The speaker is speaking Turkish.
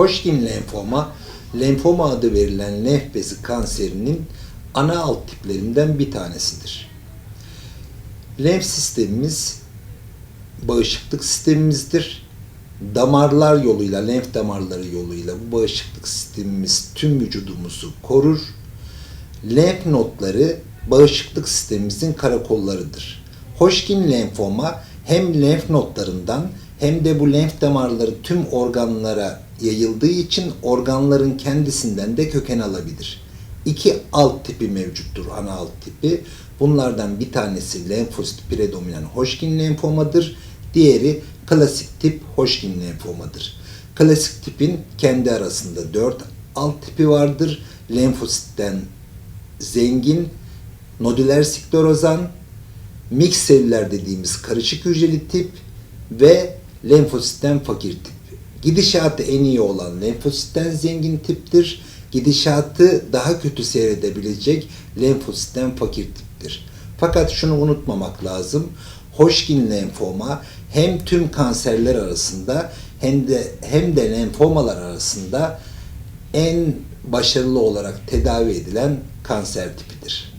Hodgkin lenfoma, lenfoma adı verilen lenf bezi kanserinin ana alt tiplerinden bir tanesidir. Lenf sistemimiz bağışıklık sistemimizdir. Damarlar yoluyla, lenf damarları yoluyla bu bağışıklık sistemimiz tüm vücudumuzu korur. Lenf notları bağışıklık sistemimizin karakollarıdır. Hodgkin lenfoma hem lenf notlarından hem de bu lenf damarları tüm organlara yayıldığı için organların kendisinden de köken alabilir. İki alt tipi mevcuttur, ana alt tipi. Bunlardan bir tanesi lenfosit predominan Hodgkin lenfomadır. Diğeri klasik tip Hodgkin lenfomadır. Klasik tipin kendi arasında dört alt tipi vardır. Lenfositten zengin, nodüler sklerozan, mix selüler dediğimiz karışık hücreli tip ve lenfositten fakir tip. Gidişatı en iyi olan lenfositten zengin tiptir. Gidişatı daha kötü seyredebilecek lenfositten fakir tiptir. Fakat şunu unutmamak lazım. Hodgkin lenfoma hem tüm kanserler arasında hem de hem de lenfomalar arasında en başarılı olarak tedavi edilen kanser tipidir.